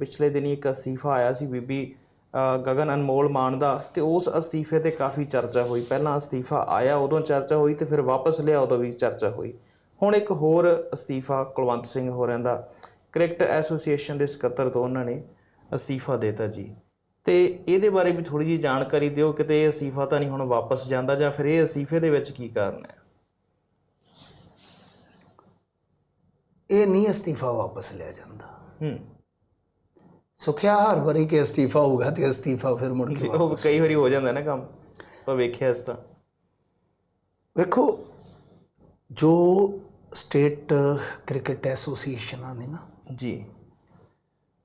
ਪਿਛਲੇ ਦਿਨੀ ਇੱਕ ਅਸਤੀਫਾ ਆਇਆ ਸੀ ਬੀਬੀ ਗਗਨ ਅਨਮੋਲ ਮਾਨ ਦਾ ਤੇ ਉਸ ਅਸਤੀਫੇ ਤੇ ਕਾਫੀ ਚਰਚਾ ਹੋਈ। ਪਹਿਲਾਂ ਅਸਤੀਫਾ ਆਇਆ ਉਦੋਂ ਚਰਚਾ ਹੋਈ ਤੇ ਫਿਰ ਵਾਪਸ ਲਿਆ ਉਦੋਂ ਵੀ ਚਰਚਾ ਹੋਈ। ਹੁਣ ਇੱਕ ਹੋਰ ਅਸਤੀਫਾ ਕੁਲਵੰਤ ਸਿੰਘ ਹੋਰਾਂ ਦਾ ਕ੍ਰਿਕਟ ਐਸੋਸੀਏਸ਼ਨ ਦੇ ਸਕੱਤਰ ਤੋਂ ਉਹਨਾਂ ਨੇ ਅਸਤੀਫਾ ਦਿੱਤਾ ਜੀ। ਤੇ ਇਹਦੇ ਬਾਰੇ ਵੀ ਥੋੜੀ ਜਿਹੀ ਜਾਣਕਾਰੀ ਦਿਓ ਕਿਤੇ ਇਹ ਅਸਤੀਫਾ ਤਾਂ ਨਹੀਂ ਹੁਣ ਵਾਪਸ ਜਾਂਦਾ ਜਾਂ ਫਿਰ ਇਹ ਅਸਤੀਫੇ ਦੇ ਵਿੱਚ ਕੀ ਕਾਰਨ ਹੈ? ਇਹ ਨਹੀਂ ਅਸਤੀਫਾ ਵਾਪਸ ਲਿਆ ਜਾਂਦਾ। ਹੂੰ। ਸੁਖਿਆ ਹਰ ਵਾਰੀ ਕਿ ਅਸਤੀਫਾ ਹੋਊਗਾ ਤੇ ਅਸਤੀਫਾ ਫਿਰ ਮੁੜ ਕੇ ਉਹ ਕਈ ਵਾਰੀ ਹੋ ਜਾਂਦਾ ਨਾ ਕੰਮ ਪਰ ਵੇਖਿਆ ਇਸ ਤਾਂ ਵੇਖੋ ਜੋ ਸਟੇਟ ਕ੍ਰਿਕਟ ਐਸੋਸੀਏਸ਼ਨਾਂ ਨੇ ਨਾ ਜੀ।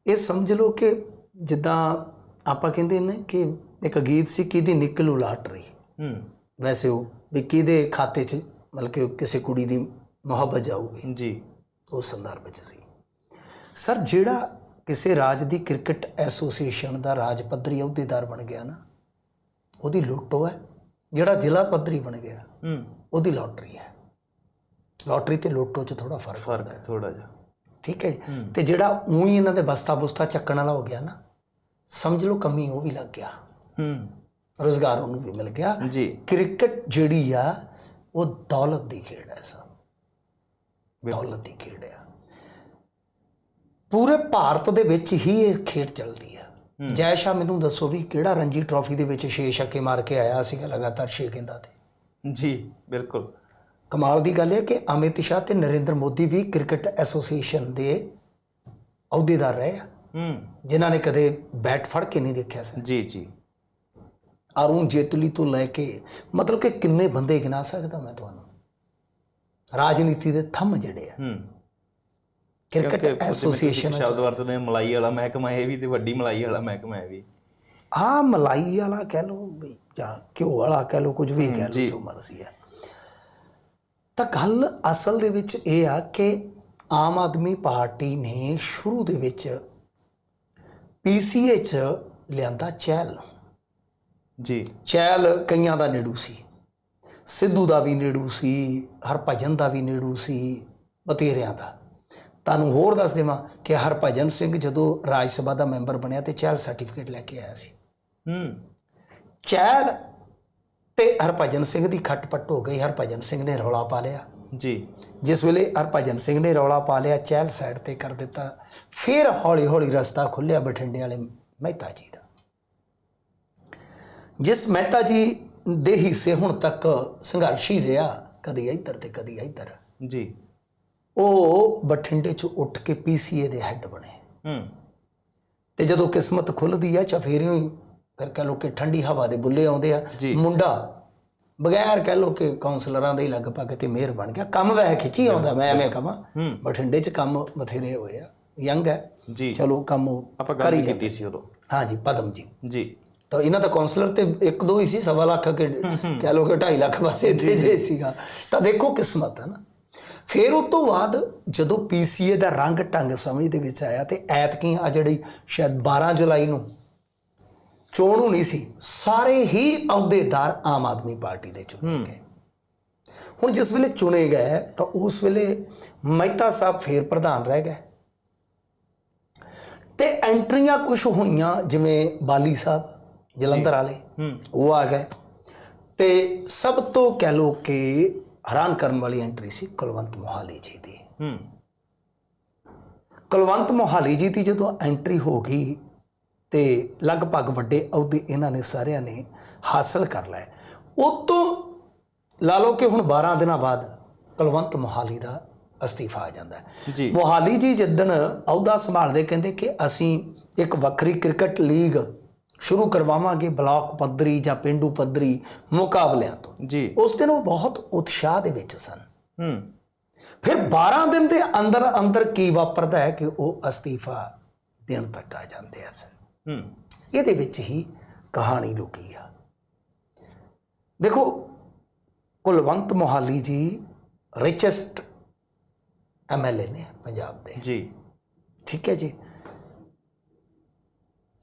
ਇਹ ਸਮਝ ਲਓ ਕਿ ਜਿੱਦਾਂ ਆਪਾਂ ਕਹਿੰਦੇ ਨੇ ਕਿ ਇੱਕ ਗੀਤ ਸੀ ਕਿਹਦੀ ਨਿਕਲੂ ਲਾਟਰੀ ਹੂੰ। ਵੈਸੇ ਉਹ ਵੀ ਕਿਹਦੇ ਖਾਤੇ 'ਚ ਮਤਲਬ ਕਿ ਕਿਸੇ ਕੁੜੀ ਦੀ ਮੁਹੱਬਤ ਜਾਊਗੀ। ਜੀ। ਉਸ ਸੰਦਰਭ ਵਿੱਚ ਸੀ। ਸਰ ਜਿਹੜਾ ਕਿਸੇ ਰਾਜ ਦੀ ਕ੍ਰਿਕਟ ਐਸੋਸੀਏਸ਼ਨ ਦਾ ਰਾਜ ਪੱਧਰੀ ਅਹੁਦੇਦਾਰ ਬਣ ਗਿਆ ਨਾ ਉਹਦੀ ਲੁੱਟੋ ਹੈ ਜਿਹੜਾ ਜ਼ਿਲ੍ਹਾ ਪੱਧਰੀ ਬਣ ਗਿਆ ਹੂੰ। ਉਹਦੀ ਲੋਟਰੀ ਹੈ। ਲੋਟਰੀ ਤੇ ਲੋਟੋ 'ਚ ਥੋੜਾ ਫ਼ਰਕ ਫ਼ਰਕ ਹੈ। ਥੋੜਾ ਜਿਹਾ। ਠੀਕ ਹੈ? ਤੇ ਜਿਹੜਾ ਉਹੀ ਇਹਨਾਂ ਦੇ ਬਸਤਾ ਬੁਸਤਾ ਚੱਕਣ ਵਾਲਾ ਹੋ ਗਿਆ ਨਾ ਸਮਝ ਲਓ ਕਮੀ ਉਹ ਵੀ ਲੱਗ ਗਿਆ। ਹੂੰ। ਰੋਜ਼ਗਾਰ ਉਹਨੂੰ ਵੀ ਮਿਲ ਗਿਆ। ਜੀ। ਕ੍ਰਿਕਟ ਜਿਹੜੀ ਆ ਉਹ ਦੌਲਤ ਦੀ ਖੇਡ ਹੈ ਸਰ। ਦੌਲਤ ਦੀ ਖੇਡ ਆ। ਪੂਰੇ ਭਾਰਤ ਦੇ ਵਿੱਚ ਹੀ ਇਹ ਖੇਡ ਚੱਲਦੀ ਆ। ਜੈ ਸ਼ਾਹ ਮੈਨੂੰ ਦੱਸੋ ਵੀ ਕਿਹੜਾ ਰਣਜੀ ਟਰਾਫੀ ਦੇ ਵਿੱਚ 6 ਛੱਕੇ ਮਾਰ ਕੇ ਆਇਆ ਸੀਗਾ ਲਗਾਤਾਰ 6 ਗੇਂਦਾਂ ਤੇ? ਜੀ ਬਿਲਕੁਲ। ਕਮਾਲ ਦੀ ਗੱਲ ਹੈ ਕਿ ਅਮਿਤ ਸ਼ਾਹ ਤੇ ਨਰਿੰਦਰ ਮੋਦੀ ਵੀ ਕ੍ਰਿਕਟ ਐਸੋਸੀਏਸ਼ਨ ਦੇ ਅਹੁਦੇਦਾਰ ਰਹੇ ਆ। ਹੂੰ। ਜਿਨ੍ਹਾਂ ਨੇ ਕਦੇ ਬੈਟ ਫੜ ਕੇ ਨਹੀਂ ਦੇਖਿਆ ਸੀ। ਜੀ ਜੀ। ਅਰੁਣ ਜੇਤਲੀ ਤੋਂ ਲੈ ਕੇ ਮਤਲਬ ਕਿ ਕਿੰਨੇ ਬੰਦੇ ਗਿਣਾ ਸਕਦਾ ਮੈਂ ਤੁਹਾਨੂੰ? ਰਾਜਨੀਤੀ ਦੇ ਥੰਮ ਜਿਹੜੇ ਆ। ਹੂੰ। ਕ੍ਰਿਕਟ ਐਸੋਸੀਏਸ਼ਨ ਸ਼ਬਦ ਵਰਤਦੇ ਨੇ ਮਲਾਈ ਵਾਲਾ ਮਹਿਕਮਾ ਇਹ ਵੀ ਤੇ ਵੱਡੀ ਮਲਾਈ ਵਾਲਾ ਮਹਿਕਮਾ ਇਹ ਵੀ। ਆ ਮਲਾਈ ਵਾਲਾ ਕਹਿ ਲਓ ਵੀ ਜਾਂ ਘਿਓ ਵਾਲਾ ਕਹਿ ਲਓ ਕੁਝ ਵੀ ਕਹਿ ਲਓ ਜੋ। ਮਰਜ਼ੀ ਹੈ। ਤਾਂ ਗੱਲ ਅਸਲ ਦੇ ਵਿੱਚ ਇਹ ਆ ਕਿ ਆਮ ਆਦਮੀ ਪਾਰਟੀ ਨੇ ਸ਼ੁਰੂ ਦੇ ਵਿੱਚ ਪੀਸੀਏ ਚ ਲਿਆਂਦਾ ਚਹਿਲ। ਜੀ। ਚਹਿਲ ਕਈਆਂ ਦਾ ਨੇੜੂ ਸੀ। ਸਿੱਧੂ ਦਾ ਵੀ ਨੇੜੂ ਸੀ ਹਰਭਜਨ ਦਾ ਵੀ ਨੇੜੂ ਸੀ ਬਤੇਰਿਆਂ ਦਾ। ਤੁਹਾਨੂੰ ਹੋਰ ਦੱਸ ਦੇਵਾਂ ਕਿ ਹਰਭਜਨ ਸਿੰਘ ਜਦੋਂ ਰਾਜ ਸਭਾ ਦਾ ਮੈਂਬਰ ਬਣਿਆ ਤੇ ਚਹਿਲ ਸਰਟੀਫਿਕੇਟ ਲੈ ਕੇ ਆਇਆ ਸੀ। ਹੂੰ। ਚਹਿਲ ਤੇ ਹਰਭਜਨ ਸਿੰਘ ਦੀ ਖੱਟਪੱਟ ਹੋ ਗਈ ਹਰਭਜਨ ਸਿੰਘ ਨੇ ਰੌਲਾ ਪਾ ਲਿਆ। ਜੀ। ਜਿਸ ਵੇਲੇ ਹਰਭਜਨ ਸਿੰਘ ਨੇ ਰੌਲਾ ਪਾ ਲਿਆ ਚਹਿਲ ਸਾਈਡ ਤੇ ਕਰ ਦਿੱਤਾ ਫਿਰ ਹੌਲੀ ਹੌਲੀ ਰਸਤਾ ਖੁੱਲਿਆ ਬਠਿੰਡੇ ਵਾਲੇ ਮਹਿਤਾ ਜੀ ਦਾ। ਜਿਸ ਮਹਿਤਾ ਜੀ ਦੇ ਹਿੱਸੇ ਹੁਣ ਤੱਕ ਸੰਘਰਸ਼ੀ ਰਿਹਾ ਕਦੀ ਇੱਧਰ ਤੇ ਕਦੀ ਇੱਧਰ। ਜੀ। ਉਹ ਬਠਿੰਡੇ ਚ ਉੱਠ ਕੇ ਪੀਸੀਏ ਦੇ ਹੈੱਡ ਬਣੇ। ਹੂੰ। ਤੇ ਜਦੋਂ ਕਿਸਮਤ ਖੁੱਲਦੀ ਆ ਚਫੇਰਿਓ ਹੀ ਫਿਰ ਕਹ ਲੋ ਕਿ ਠੰਡੀ ਹਵਾ ਦੇ ਬੁੱਲੇ ਆਉਂਦੇ ਆ। ਮੁੰਡਾ ਬਗੈਰ ਕਹ ਲੋ ਕਿ ਕਾਉਂਸਲਰਾਂ ਦੇ ਹੀ ਲਗਭਗ ਤੇ ਮਿਹਰ ਬਣ ਗਿਆ। ਕੰਮ ਵੈਸੇ ਖਿੱਚੀ ਆਉਂਦਾ ਮੈਂ ਐਵੇਂ ਕਹਾਂ। ਬਠਿੰਡੇ 'ਚ ਕੰਮ ਬਥੇਰੇ ਹੋਏ ਆ। ਯੰਗ ਹੈ। ਜੀ। ਚਲੋ ਕੰਮ ਆਪਾਂ ਗੱਲ ਕੀਤੀ ਸੀ ਉਦੋਂ। ਹਾਂਜੀ ਪਦਮ ਜੀ। ਜੀ। ਤਾਂ ਇਹਨਾਂ ਦਾ ਕਾਉਂਸਲਰ ਤੇ ਇੱਕ ਦੋ ਹੀ ਸੀ ਸਵਾ ਲੱਖ ਕੇ ਕਹ ਲੋ ਕਿ 2.5 ਲੱਖ ਬਸ ਇੱਥੇ ਜੇ ਸੀਗਾ। ਤਾਂ ਦੇਖੋ ਕਿਸਮਤ ਹੈ ਨਾ। ਫਿਰ ਉਸ ਤੋਂ ਬਾਅਦ ਜਦੋਂ ਪੀਸੀਏ ਦਾ ਰੰਗ ਟੰਗ ਸਮਝ ਦੇ ਵਿੱਚ ਆਇਆ ਤੇ ਐਤਕੀ ਆ ਜਿਹੜੀ ਸ਼ਾਇਦ 12 ਜੁਲਾਈ ਨੂੰ ਚੋਣ ਹੋਣੀ ਸੀ ਸਾਰੇ ਹੀ ਅਹੁਦੇਦਾਰ ਆਮ ਆਦਮੀ ਪਾਰਟੀ ਦੇ ਚੁਣੇ ਗਏ। ਹੁਣ ਜਿਸ ਵੇਲੇ ਚੁਣੇ ਗਏ ਤਾਂ ਉਸ ਵੇਲੇ ਮਹਿਤਾ ਸਾਹਿਬ ਫੇਰ ਪ੍ਰਧਾਨ ਰਹਿ ਗਏ। ਤੇ ਐਂਟਰੀਆਂ ਕੁਝ ਹੋਈਆਂ ਜਿਵੇਂ ਬਾਲੀ ਸਾਹਿਬ ਜਲੰਧਰ ਵਾਲੇ ਉਹ ਆ ਗਏ। ਤੇ ਸਭ ਤੋਂ ਕਹਿ ਲੋ ਕਿ ਹੈਰਾਨ ਕਰਨ ਵਾਲੀ ਐਂਟਰੀ ਸੀ ਕੁਲਵੰਤ ਮੋਹਾਲੀ ਜੀ ਦੀ। ਹੂੰ। ਕੁਲਵੰਤ ਮੋਹਾਲੀ ਜੀ ਦੀ ਜਦੋਂ ਐਂਟਰੀ ਹੋ ਗਈ ਤੇ ਲਗਭਗ ਵੱਡੇ ਅਹੁਦੇ ਇਹਨਾਂ ਨੇ ਸਾਰਿਆਂ ਨੇ ਹਾਸਲ ਕਰ ਲਏ। ਉਹ ਤੋਂ ਲਾ ਲਓ ਕਿ ਹੁਣ 12 ਦਿਨਾਂ ਬਾਅਦ ਕੁਲਵੰਤ ਮੋਹਾਲੀ ਦਾ ਅਸਤੀਫਾ ਆ ਜਾਂਦਾ ਹੈ। ਜੀ। ਮੋਹਾਲੀ ਜੀ ਜਿੱਦਣ ਅਹੁਦਾ ਸੰਭਾਲਦੇ ਕਹਿੰਦੇ ਕਿ ਅਸੀਂ ਇੱਕ ਵੱਖਰੀ ਕ੍ਰਿਕਟ ਲੀਗ ਸ਼ੁਰੂ ਕਰਵਾਵਾਂਗੇ ਬਲਾਕ ਪੱਧਰੀ ਜਾਂ ਪਿੰਡੂ ਪੱਧਰੀ ਮੁਕਾਬਲਿਆਂ ਤੋਂ। ਜੀ। ਉਸ ਦਿਨ ਉਹ ਬਹੁਤ ਉਤਸ਼ਾਹ ਦੇ ਵਿੱਚ ਸਨ। ਹੂੰ। ਫਿਰ 12 ਦਿਨ ਦੇ ਅੰਦਰ ਅੰਦਰ ਕੀ ਵਾਪਰਦਾ ਹੈ ਕਿ ਉਹ ਅਸਤੀਫਾ ਦੇਣ ਤੱਕ ਆ ਜਾਂਦੇ ਆ ਸਨ ਹੂੰ। ਇਹਦੇ ਵਿੱਚ ਹੀ ਕਹਾਣੀ ਲੁਕੀ ਆ। ਦੇਖੋ ਕੁਲਵੰਤ ਮੋਹਾਲੀ ਜੀ ਰਿਚੈਸਟ ਐਮਐਲਏ ਨੇ ਪੰਜਾਬ ਦੇ। ਜੀ। ਠੀਕ ਹੈ ਜੀ?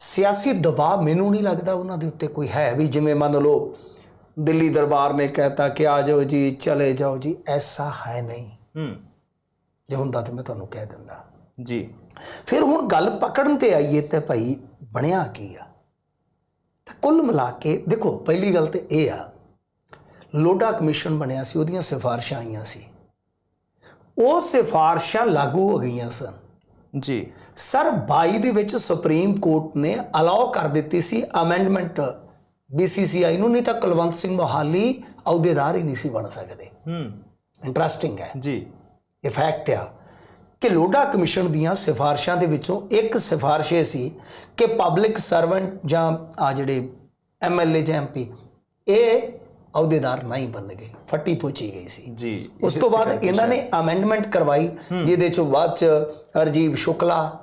ਸਿਆਸੀ ਦਬਾਅ ਮੈਨੂੰ ਨਹੀਂ ਲੱਗਦਾ ਉਹਨਾਂ ਦੇ ਉੱਤੇ ਕੋਈ ਹੈ ਵੀ ਜਿਵੇਂ ਮੰਨ ਲਓ ਦਿੱਲੀ ਦਰਬਾਰ ਨੇ ਕਹਿਤਾ ਕਿ ਆ ਜਾਓ ਜੀ ਚਲੇ ਜਾਓ ਜੀ ਐਸਾ ਹੈ ਨਹੀਂ। ਹੂੰ। ਜੇ ਹੁੰਦਾ ਤਾਂ ਮੈਂ ਤੁਹਾਨੂੰ ਕਹਿ ਦਿੰਦਾ। ਜੀ। ਫਿਰ ਹੁਣ ਗੱਲ ਪਕੜਨ ਤੇ ਆਈਏ ਤੇ ਭਾਈ ਬਣਿਆ ਕੀ ਆ? ਤਾਂ ਕੁੱਲ ਮਿਲਾ ਕੇ ਦੇਖੋ ਪਹਿਲੀ ਗੱਲ ਤੇ ਇਹ ਆ ਲੋਡਾ ਕਮਿਸ਼ਨ ਬਣਿਆ ਸੀ ਉਹਦੀਆਂ ਸਿਫਾਰਿਸ਼ਾਂ ਆਈਆਂ ਸੀ। ਉਹ ਸਿਫਾਰਿਸ਼ਾਂ ਲਾਗੂ ਹੋ ਗਈਆਂ ਸਨ। ਜੀ। ਸਰ 22 ਦੇ ਵਿੱਚ ਸੁਪਰੀਮ ਕੋਰਟ ਨੇ ਅਲਾਉ ਕਰ ਦਿੱਤੀ ਸੀ ਅਮੈਂਡਮੈਂਟ BCCI ਨੂੰ ਨਹੀਂ ਤਾਂ ਕੁਲਵੰਤ ਸਿੰਘ ਮੋਹਾਲੀ ਅਹੁਦੇਦਾਰ ਹੀ ਨਹੀਂ ਸੀ ਬਣ ਸਕਦੇ। ਹੂੰ। ਇੰਟਰਸਟਿੰਗ ਹੈ। ਜੀ। ਇਹ ਫੈਕਟ ਆ ਕਿ ਲੋਡਾ ਕਮਿਸ਼ਨ ਦੀਆਂ ਸਿਫਾਰਿਸ਼ਾਂ ਦੇ ਵਿੱਚੋਂ ਇੱਕ ਸਿਫਾਰਿਸ਼ ਇਹ ਸੀ ਕਿ ਪਬਲਿਕ ਸਰਵੈਂਟ ਜਾਂ ਆ ਜਿਹੜੇ ਐਮਐਲਏ ਜਾਂ ਐਮਪੀ ਇਹ ਅਹੁਦੇਦਾਰ ਨਹੀਂ ਬਣਨਗੇ ਫੱਟੀ ਪੋਚੀ ਗਈ ਸੀ। ਜੀ ਉਸ ਤੋਂ ਬਾਅਦ ਇਹਨਾਂ ਨੇ ਅਮੈਂਡਮੈਂਟ ਕਰਵਾਈ ਜਿਹਦੇ ਚੋਂ ਬਾਅਦ ਚ ਅਰਜੀਵ ਸ਼ੁਕਲਾ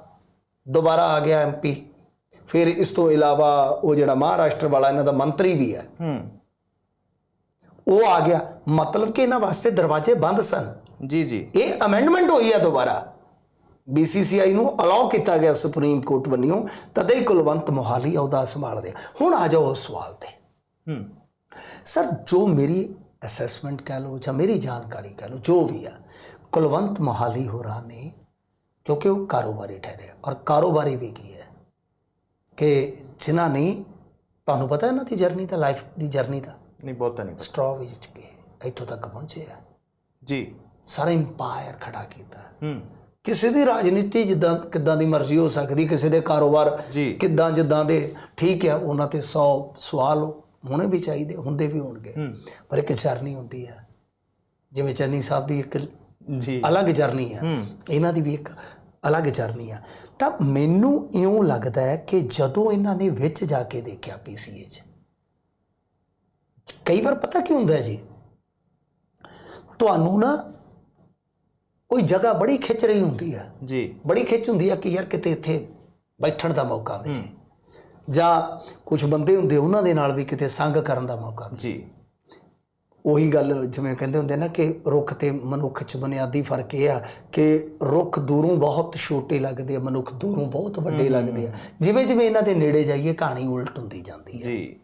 ਦੁਬਾਰਾ ਆ ਗਿਆ ਐਮਪੀ ਫਿਰ ਇਸ ਤੋਂ ਇਲਾਵਾ ਉਹ ਜਿਹੜਾ ਮਹਾਰਾਸ਼ਟਰ ਵਾਲਾ ਇਹਨਾਂ ਦਾ ਮੰਤਰੀ ਵੀ ਹੈ। ਹੂੰ। ਉਹ ਆ ਗਿਆ। ਮਤਲਬ ਕਿ ਇਹਨਾਂ ਵਾਸਤੇ ਦਰਵਾਜ਼ੇ ਬੰਦ ਸਨ। ਜੀ ਜੀ। ਇਹ ਅਮੈਂਡਮੈਂਟ ਹੋਈ ਹੈ ਦੁਬਾਰਾ। BCCI ਨੂੰ ਅਲਾਉ ਕੀਤਾ ਗਿਆ ਸੁਪਰੀਮ ਕੋਰਟ ਵੱਲੋਂ ਤਦੇ ਹੀ ਕੁਲਵੰਤ ਮੋਹਾਲੀ ਅਹੁਦਾ ਸੰਭਾਲਦੇ। ਹੁਣ ਆ ਜਾਓ ਉਸ ਸਵਾਲ ਤੇ। ਹੂੰ। ਸਰ ਜੋ ਮੇਰੀ ਅਸੈਸਮੈਂਟ ਕਹਿ ਲਓ ਜਾਂ ਮੇਰੀ ਜਾਣਕਾਰੀ ਕਹਿ ਲਓ ਜੋ ਵੀ ਆ ਕੁਲਵੰਤ ਮੋਹਾਲੀ ਹੋਰਾਂ ਨੇ ਕਿਉਂਕਿ ਉਹ ਕਾਰੋਬਾਰੀ ਠਹਿਰੇ ਔਰ ਕਾਰੋਬਾਰੀ ਵੀ ਕੀ ਹੈ ਕਿ ਜਿਨ੍ਹਾਂ ਨੇ ਤੁਹਾਨੂੰ ਪਤਾ ਇਹਨਾਂ ਦੀ ਜਰਨੀ ਤਾਂ ਲਾਈਫ ਦੀ ਜਰਨੀ ਦਾ? ਨਹੀਂ ਬਹੁਤਾ ਨਹੀਂ ਸਟ੍ਰੋ ਵੇਚ ਕੇ ਇੱਥੋਂ ਤੱਕ ਪਹੁੰਚੇ ਆ। ਜੀ। ਸਾਰਾ ਇੰਪਾਇਰ ਖੜਾ ਕੀਤਾ। ਹੂੰ। ਕਿਸੇ ਦੀ ਰਾਜਨੀਤੀ ਜਿੱਦਾਂ ਕਿੱਦਾਂ ਦੀ ਮਰਜ਼ੀ ਹੋ ਸਕਦੀ ਕਿਸੇ ਦੇ ਕਾਰੋਬਾਰ। ਕਿੱਦਾਂ ਜਿੱਦਾਂ ਦੇ ਠੀਕ ਆ ਉਹਨਾਂ ਤੇ 100 ਸਵਾਲ ਹੋਣੇ ਵੀ ਚਾਹੀਦੇ ਹੁੰਦੇ ਵੀ ਹੋਣਗੇ। ਹੂੰ। ਪਰ ਇੱਕ ਜਰਨੀ ਹੁੰਦੀ ਆ ਜਿਵੇਂ ਚੰਨੀ ਸਾਹਿਬ ਦੀ ਇੱਕ ਜੀ। ਅਲੱਗ ਜਰਨੀ ਆ ਹੂੰ। ਇਹਨਾਂ ਦੀ ਵੀ ਇੱਕ ਅਲੱਗ ਜਰਨੀ ਆ ਤਾਂ ਮੈਨੂੰ ਇਉਂ ਲੱਗਦਾ ਹੈ ਕਿ ਜਦੋਂ ਇਹਨਾਂ ਨੇ ਵਿੱਚ ਜਾ ਕੇ ਦੇਖਿਆ ਪੀਸੀਏ 'ਚ ਕਈ ਵਾਰ ਪਤਾ ਕੀ ਹੁੰਦਾ ਹੈ ਜੀ? ਤੁਹਾਨੂੰ ਨਾ ਕੋਈ ਜਗ੍ਹਾ ਬੜੀ ਖਿੱਚ ਰਹੀ ਹੁੰਦੀ ਆ ਜੀ। ਬੜੀ ਖਿੱਚ ਹੁੰਦੀ ਆ ਕਿ ਯਾਰ ਕਿਤੇ ਇੱਥੇ ਬੈਠਣ ਦਾ ਮੌਕਾ ਮਿਲੇ। ਜਾਂ ਕੁਝ ਬੰਦੇ ਹੁੰਦੇ ਉਹਨਾਂ ਦੇ ਨਾਲ ਵੀ ਕਿਤੇ ਸੰਗ ਕਰਨ ਦਾ ਮੌਕਾ ਜੀ। ਉਹੀ ਗੱਲ ਜਿਵੇਂ ਕਹਿੰਦੇ ਹੁੰਦੇ ਨਾ ਕਿ ਰੁੱਖ ਤੇ ਮਨੁੱਖ 'ਚ ਬੁਨਿਆਦੀ ਫ਼ਰਕ ਇਹ ਆ ਕਿ ਰੁੱਖ ਦੂਰੋਂ ਬਹੁਤ ਛੋਟੇ ਲੱਗਦੇ ਆ ਮਨੁੱਖ ਦੂਰੋਂ ਬਹੁਤ ਵੱਡੇ ਲੱਗਦੇ ਆ। ਜਿਵੇਂ ਜਿਵੇਂ ਇਹਨਾਂ ਦੇ ਨੇੜੇ ਜਾਈਏ ਕਹਾਣੀ ਉਲਟ ਹੁੰਦੀ ਜਾਂਦੀ ਹੈ ਜੀ।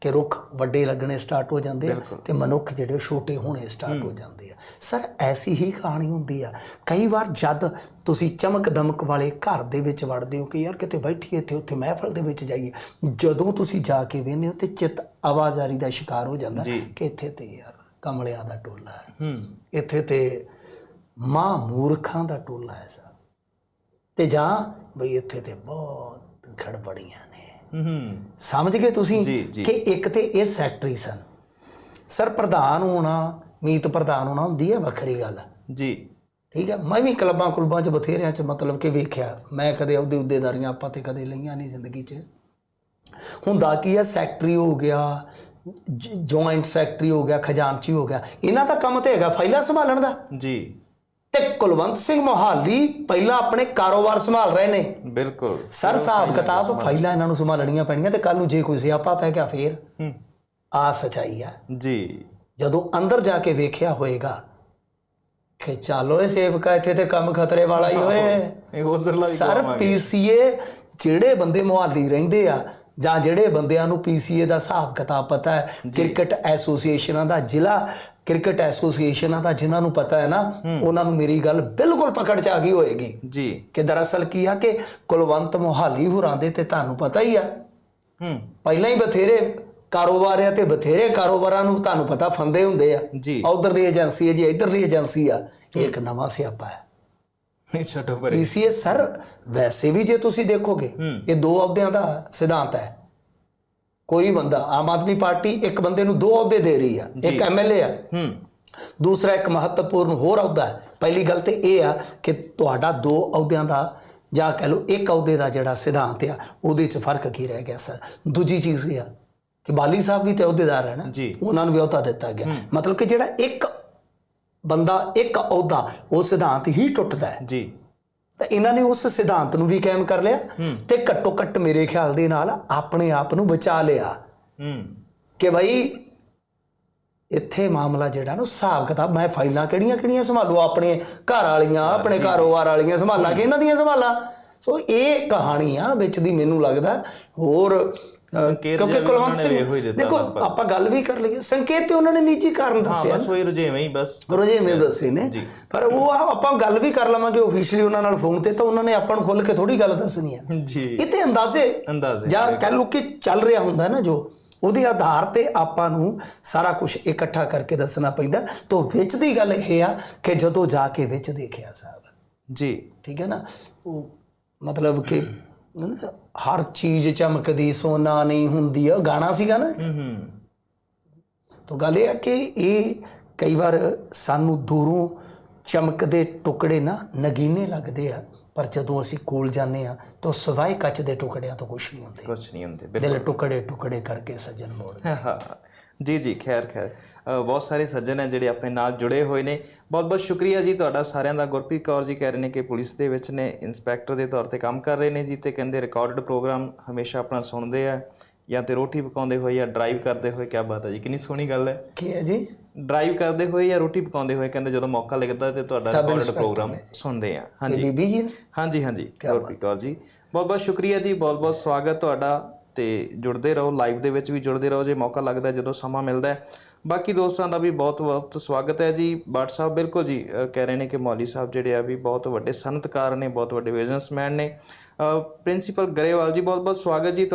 ਕਿ ਰੁੱਖ ਵੱਡੇ ਲੱਗਣੇ ਸਟਾਰਟ ਹੋ ਜਾਂਦੇ ਆ ਤੇ ਮਨੁੱਖ ਜਿਹੜੇ ਉਹ ਛੋਟੇ ਹੋਣੇ ਸਟਾਰਟ ਹੋ ਜਾਂਦੇ ਆ। ਸਰ ਐਸੀ ਹੀ ਕਹਾਣੀ ਹੁੰਦੀ ਆ। ਕਈ ਵਾਰ ਜਦ ਤੁਸੀਂ ਚਮਕ ਦਮਕ ਵਾਲੇ ਘਰ ਦੇ ਵਿੱਚ ਵੜਦੇ ਹੋ ਕਿ ਯਾਰ ਕਿਤੇ ਬੈਠੀਏ ਤੇ ਉੱਥੇ ਮਹਿਫਲ ਦੇ ਵਿੱਚ ਜਾਈਏ ਜਦੋਂ ਤੁਸੀਂ ਜਾ ਕੇ ਵੇਖਦੇ ਹੋ ਤੇ ਚਿੱਤ ਆਵਾਜ਼ਾਰੀ ਦਾ ਸ਼ਿਕਾਰ ਹੋ ਜਾਂਦਾ। ਕਿ ਇੱਥੇ ਤੇ ਯਾਰ ਕਮਲਿਆਂ ਦਾ ਟੋਲਾ ਹੈ। ਇੱਥੇ ਤੇ ਮਾਂ ਮੂਰਖਾਂ ਦਾ ਟੋਲਾ ਹੈ ਸਰ। ਤੇ ਜਾਂ ਬਈ ਇੱਥੇ ਤੇ ਬਹੁਤ ਗੜਬੜੀਆਂ ਨੇ। ਹੂੰ। ਸਮਝ ਗਏ ਤੁਸੀਂ। ਕਿ ਇੱਕ ਤੇ ਇਹ ਸੈਕਟਰੀ ਸਨ। ਸਰ ਪ੍ਰਧਾਨ ਹੋਣਾ ਮੀਤ ਪ੍ਰਧਾਨ ਹੋਣਾ ਹੁੰਦੀ ਹੈ ਵੱਖਰੀ ਗੱਲ। ਜੀ। ਠੀਕ ਹੈ ਮੈਂ ਵੀ ਕਲੱਬਾਂ ਕੁਲਬਾਂ 'ਚ ਬਥੇਰਿਆਂ 'ਚ ਮਤਲਬ ਕਿ ਵੇਖਿਆ। ਮੈਂ ਕਦੇ ਉਹਦੇ ਉਦੇਦਾਰੀਆਂ ਆਪਾਂ ਤੇ ਕਦੇ ਲਈਆਂ ਨਹੀਂ ਜ਼ਿੰਦਗੀ 'ਚ। ਹੁੰਦਾ ਕੀ ਹੈ ਸੈਕਟਰੀ ਹੋ ਗਿਆ ਜੁਆਇੰਟ ਸੈਕਟਰੀ ਹੋ ਗਿਆ ਖਜ਼ਾਨਚੀ ਹੋ ਗਿਆ। ਇਹਨਾਂ ਦਾ ਕੰਮ ਤੇ ਹੈਗਾ ਫਾਈਲਾਂ ਸੰਭਾਲਣ ਦਾ। ਜੀ। ਤੇ ਕੁਲਵੰਤ ਸਿੰਘ ਮੋਹਾਲੀ ਪਹਿਲਾਂ ਆਪਣੇ ਕਾਰੋਬਾਰ ਸੰਭਾਲ ਰਹੇ ਨੇ। ਬਿਲਕੁਲ। ਸਰ ਹਿਸਾਬ ਕਿਤਾਬ ਫਾਈਲਾਂ ਇਹਨਾਂ ਨੂੰ ਸੰਭਾਲਣੀਆਂ ਪੈਣੀਆਂ ਤੇ ਕੱਲ ਨੂੰ ਜੇ ਕੋਈ ਸਿਆਪਾ ਪੈ ਗਿਆ ਫੇਰ। ਹੂੰ। ਆ ਸਚਾਈ ਆ। ਜੀ। ਜਦੋਂ ਅੰਦਰ ਜਾ ਕੇ ਵੇਖਿਆ ਹੋਏਗਾ ਕਿ ਚਾਲੋ ਇਹ ਸੇਵਕਾ ਇੱਥੇ ਤੇ ਕੰਮ ਖਤਰੇ ਵਾਲਾ ਹੀ ਹੋਏ ਇਹ ਉਧਰਲਾ ਵੀ ਸਰ ਪੀਸੀਏ ਜਿਹੜੇ ਬੰਦੇ ਮੁਹਾਲੀ ਰਹਿੰਦੇ ਆ ਜਾਂ ਜਿਹੜੇ ਬੰਦਿਆਂ ਨੂੰ ਪੀਸੀਏ ਦਾ ਹਿਸਾਬ ਕਿਤਾਬ ਪਤਾ ਹੈ ਕ੍ਰਿਕਟ ਐਸੋਸੀਏਸ਼ਨਾਂ ਦਾ ਜ਼ਿਲ੍ਹਾ ਕ੍ਰਿਕਟ ਐਸੋਸੀਏਸ਼ਨਾਂ ਦਾ ਜਿਨ੍ਹਾਂ ਨੂੰ ਪਤਾ ਹੈ ਨਾ ਉਹਨਾਂ ਨੂੰ ਮੇਰੀ ਗੱਲ ਬਿਲਕੁਲ ਪਕੜ ਚ ਆ ਗਈ ਹੋਏਗੀ। ਜੀ। ਕਿ ਦਰਅਸਲ ਕੀ ਆ ਕਿ ਕੁਲਵੰਤ ਮੋਹਾਲੀ ਹੁਰਾਂ ਦੇ ਤੇ ਤੁਹਾਨੂੰ ਪਤਾ ਹੀ ਆ। ਹੂੰ। ਪਹਿਲਾਂ ਹੀ ਬਥੇਰੇ ਕਾਰੋਬਾਰ ਆ ਤੇ ਬਥੇਰੇ ਕਾਰੋਬਾਰਾਂ ਨੂੰ ਤੁਹਾਨੂੰ ਪਤਾ ਫੰਦੇ ਹੁੰਦੇ ਆ। ਜੀ। ਉਧਰਲੀ ਏਜੰਸੀ ਹੈ ਜੀ ਇਧਰਲੀ ਏਜੰਸੀ ਆ। ਇੱਕ ਨਵਾਂ ਸਿਆਪਾ ਹੈ। ਨਹੀਂ ਛੱਡੋ ਪਰੇ। ਪੀਸੀਏ ਸਰ ਵੈਸੇ ਵੀ ਜੇ ਤੁਸੀਂ ਦੇਖੋਗੇ ਇਹ ਦੋ ਅਹੁਦਿਆਂ ਦਾ ਸਿਧਾਂਤ ਹੈ। ਕੋਈ ਬੰਦਾ ਆਮ ਆਦਮੀ ਪਾਰਟੀ ਇੱਕ ਬੰਦੇ ਨੂੰ ਦੋ ਅਹੁਦੇ ਦੇ ਰਹੀ ਆ ਇੱਕ ਐਮਐਲਏ ਆ। ਹੂੰ। ਦੂਸਰਾ ਇੱਕ ਮਹੱਤਵਪੂਰਨ ਹੋਰ ਅਹੁਦਾ ਹੈ। ਪਹਿਲੀ ਗੱਲ ਤੇ ਇਹ ਆ ਕਿ ਤੁਹਾਡਾ ਦੋ ਅਹੁਦਿਆਂ ਦਾ ਜਾਂ ਕਹ ਲਓ ਇੱਕ ਅਹੁਦੇ ਦਾ ਜਿਹੜਾ ਸਿਧਾਂਤ ਆ ਉਹਦੇ 'ਚ ਫ਼ਰਕ ਕੀ ਰਹਿ ਗਿਆ ਸਰ? ਦੂਜੀ ਚੀਜ਼ ਇਹ ਆ ਕਿ ਬਾਲੀ ਸਾਹਿਬ ਵੀ ਤੇ ਅਹੁਦੇਦਾਰ ਹੈ ਨਾ। ਉਹਨਾਂ ਨੂੰ ਵੀ ਅਹੁਦਾ ਦਿੱਤਾ ਗਿਆ। ਮਤਲਬ ਕਿ ਜਿਹੜਾ ਇੱਕ ਬੰਦਾ ਇੱਕ ਅਹੁਦਾ ਉਹ ਸਿਧਾਂਤ ਹੀ ਟੁੱਟਦਾ ਹੈ। ਜੀ। ਤਾਂ ਇਹਨਾਂ ਨੇ ਉਸ ਸਿਧਾਂਤ ਨੂੰ ਵੀ ਕਾਇਮ ਕਰ ਲਿਆ ਤੇ ਘੱਟੋ ਘੱਟ ਮੇਰੇ ਖਿਆਲ ਦੇ ਨਾਲ ਆਪਣੇ ਆਪ ਨੂੰ ਬਚਾ ਲਿਆ। ਕਿ ਭਾਈ ਇੱਥੇ ਮਾਮਲਾ ਜਿਹੜਾ ਨਾ ਹਿਸਾਬ ਕਿਤਾਬ ਮੈਂ ਫਾਈਲਾਂ ਕਿਹੜੀਆਂ ਕਿਹੜੀਆਂ ਸੰਭਾਲੂ? ਆਪਣੇ ਘਰ ਵਾਲੀਆਂ ਆਪਣੇ ਕਾਰੋਬਾਰ ਵਾਲੀਆਂ ਸੰਭਾਲਾਂ ਕਿ ਇਹਨਾਂ ਦੀਆਂ ਸੰਭਾਲਾਂ? ਸੋ ਇਹ ਕਹਾਣੀ ਆ ਵਿੱਚ ਦੀ ਮੈਨੂੰ ਲੱਗਦਾ ਹੋਰ ਸੰਕੇਤ ਕਿਉਂਕਿ ਕੁਲਵੰਤ ਸਿੰਘ ਦਿੱਤਾ ਦੇਖੋ। ਆਪਾਂ ਗੱਲ ਵੀ ਕਰ ਲਈਏ। ਸੰਕੇਤ ਤੇ ਉਹਨਾਂ ਨੇ ਨਿੱਜੀ ਕਾਰਨ ਦੱਸਿਆ ਬਸ ਉਹ ਰੁਝੇਵੇਂ ਹੀ ਬਸ। ਰੋਜੇਵੇਂ ਦੱਸੇ ਨੇ। ਪਰ ਉਹ ਆਪਾਂ ਗੱਲ ਵੀ ਕਰ ਲਵਾਂਗੇ ਆਫੀਸ਼ੀਅਲੀ ਉਹਨਾਂ ਨਾਲ ਫੋਨ ਤੇ ਤਾਂ ਉਹਨਾਂ ਨੇ ਆਪਾਂ ਨੂੰ ਖੁੱਲ ਕੇ ਥੋੜੀ ਗੱਲ ਦੱਸਣੀ ਹੈ ਜੀ। ਇਹ ਤੇ ਅੰਦਾਜ਼ੇ। ਅੰਦਾਜ਼ੇ ਜਾਂ ਕਹਿ ਲਓ ਕਿ ਚੱਲ ਰਿਹਾ ਹੁੰਦਾ ਨਾ ਜੋ ਉਹਦੇ ਆਧਾਰ ਤੇ ਆਪਾਂ ਨੂੰ ਸਾਰਾ ਕੁਝ ਇਕੱਠਾ ਕਰਕੇ ਦੱਸਣਾ ਪੈਂਦਾ। ਤੋਂ ਵਿੱਚ ਦੀ ਗੱਲ ਇਹ ਆ ਕਿ ਜਦੋਂ ਜਾ ਕੇ ਵਿੱਚ ਦੇਖਿਆ ਸਾਹਿਬ ਜੀ। ਠੀਕ ਹੈ ਨਾ? ਉਹ ਮਤਲਬ ਕਿ ਹਰ ਚੀਜ਼ ਚਮਕਦੀ ਸੋਨਾ ਨਹੀਂ ਹੁੰਦੀ। ਆ ਉਹ ਗਾਣਾ ਸੀਗਾ ਨਾ। ਹੂੰ ਹੂੰ। ਤਾਂ ਗੱਲ ਇਹ ਆ ਕਿ ਇਹ ਕਈ ਵਾਰ ਸਾਨੂੰ ਦੂਰੋਂ ਚਮਕਦੇ ਟੁਕੜੇ ਨਾ ਨਗੀਨੇ ਲੱਗਦੇ ਆ। ਪਰ ਜਦੋਂ ਅਸੀਂ ਕੋਲ ਜਾਂਦੇ ਆ ਤਾਂ ਸਵਾਏ ਕੱਚ ਦੇ ਟੁਕੜਿਆਂ ਤੋਂ ਕੁਝ ਨਹੀਂ ਹੁੰਦੇ। ਕੁਝ ਨਹੀਂ ਹੁੰਦੇ ਬਿਲਕੁਲ। ਦਿਲ ਟੁਕੜੇ ਟੁਕੜੇ ਕਰਕੇ ਸੱਜਣ ਮੋੜ ਹਾਂ। ਜੀ ਜੀ ਖੈਰ ਖੈਰ। ਬਹੁਤ ਸਾਰੇ ਸੱਜਣ ਹੈ ਜਿਹੜੇ ਆਪਣੇ ਨਾਲ ਜੁੜੇ ਹੋਏ ਨੇ। ਬਹੁਤ ਬਹੁਤ ਸ਼ੁਕਰੀਆ ਜੀ ਤੁਹਾਡਾ ਸਾਰਿਆਂ ਦਾ। ਗੁਰਪ੍ਰੀਤ ਕੌਰ ਜੀ ਕਹਿ ਰਹੇ ਨੇ ਕਿ ਪੁਲਿਸ ਦੇ ਵਿੱਚ ਨੇ ਇੰਸਪੈਕਟਰ ਦੇ ਤੌਰ ਤੇ ਕੰਮ ਕਰ ਰਹੇ ਨੇ ਜੀ ਤੇ ਕਹਿੰਦੇ ਰਿਕਾਰਡਡ ਪ੍ਰੋਗਰਾਮ ਹਮੇਸ਼ਾ ਆਪਣਾ ਸੁਣਦੇ ਆ। ਜਾਂ ਤੇ ਰੋਟੀ ਪਕਾਉਂਦੇ ਹੋਏ ਜਾਂ ਡਰਾਈਵ ਕਰਦੇ ਹੋਏ ਕੀ ਬਾਤ ਹੈ ਜੀ ਕਿੰਨੀ ਸੋਹਣੀ ਗੱਲ ਹੈ। ਕੀ ਹੈ ਜੀ? ਡਰਾਈਵ ਕਰਦੇ ਹੋਏ ਜਾਂ ਰੋਟੀ ਪਕਾਉਂਦੇ ਹੋਏ ਕਹਿੰਦੇ ਜਦੋਂ ਮੌਕਾ ਲੱਗਦਾ ਤੇ ਤੁਹਾਡਾ ਇੰਸਪੈਕਟਰ ਪ੍ਰੋਗਰਾਮ ਸੁਣਦੇ ਆ ਹਾਂਜੀ। ਬੀਬੀ ਜੀ? ਹਾਂਜੀ ਹਾਂਜੀ। ਗੁਰਪ੍ਰੀਤ ਕੌਰ ਜੀ। ਬਹੁਤ ਬਹੁਤ ਸ਼ੁਕਰੀਆ ਜੀ ਬਹੁਤ ਬਹੁਤ ਸਵਾਗਤ ਤੁਹਾਡਾ ਤੇ ਜੁੜਦੇ ਰਹੋ ਲਾਈਵ ਦੇ ਵਿੱਚ ਵੀ ਜੁੜਦੇ ਰਹੋ ਜੇ ਮੌਕਾ ਲੱਗਦਾ ਜਦੋਂ ਸਮਾਂ ਮਿਲਦਾ ਬਾਕੀ ਦੋਸਤਾਂ ਦਾ ਵੀ ਬਹੁਤ ਬਹੁਤ ਸਵਾਗਤ ਹੈ ਜੀ। ਬਾਟ ਸਾਹਿਬ ਬਿਲਕੁਲ ਜੀ ਕਹਿ ਰਹੇ ਨੇ ਕਿ ਮੌਲੀ ਸਾਹਿਬ ਜਿਹੜੇ ਆ ਵੀ ਬਹੁਤ ਵੱਡੇ ਸਨਅਤਕਾਰ ਨੇ ਬਹੁਤ ਵੱਡੇ ਬਿਜ਼ਨਸਮੈਨ ਨੇ। ਪ੍ਰਿੰਸੀਪਲ ਗਰੇਵਾਲ ਜੀ ਬਹੁਤ ਬਹੁਤ ਸਵਾਗਤ ਜੀ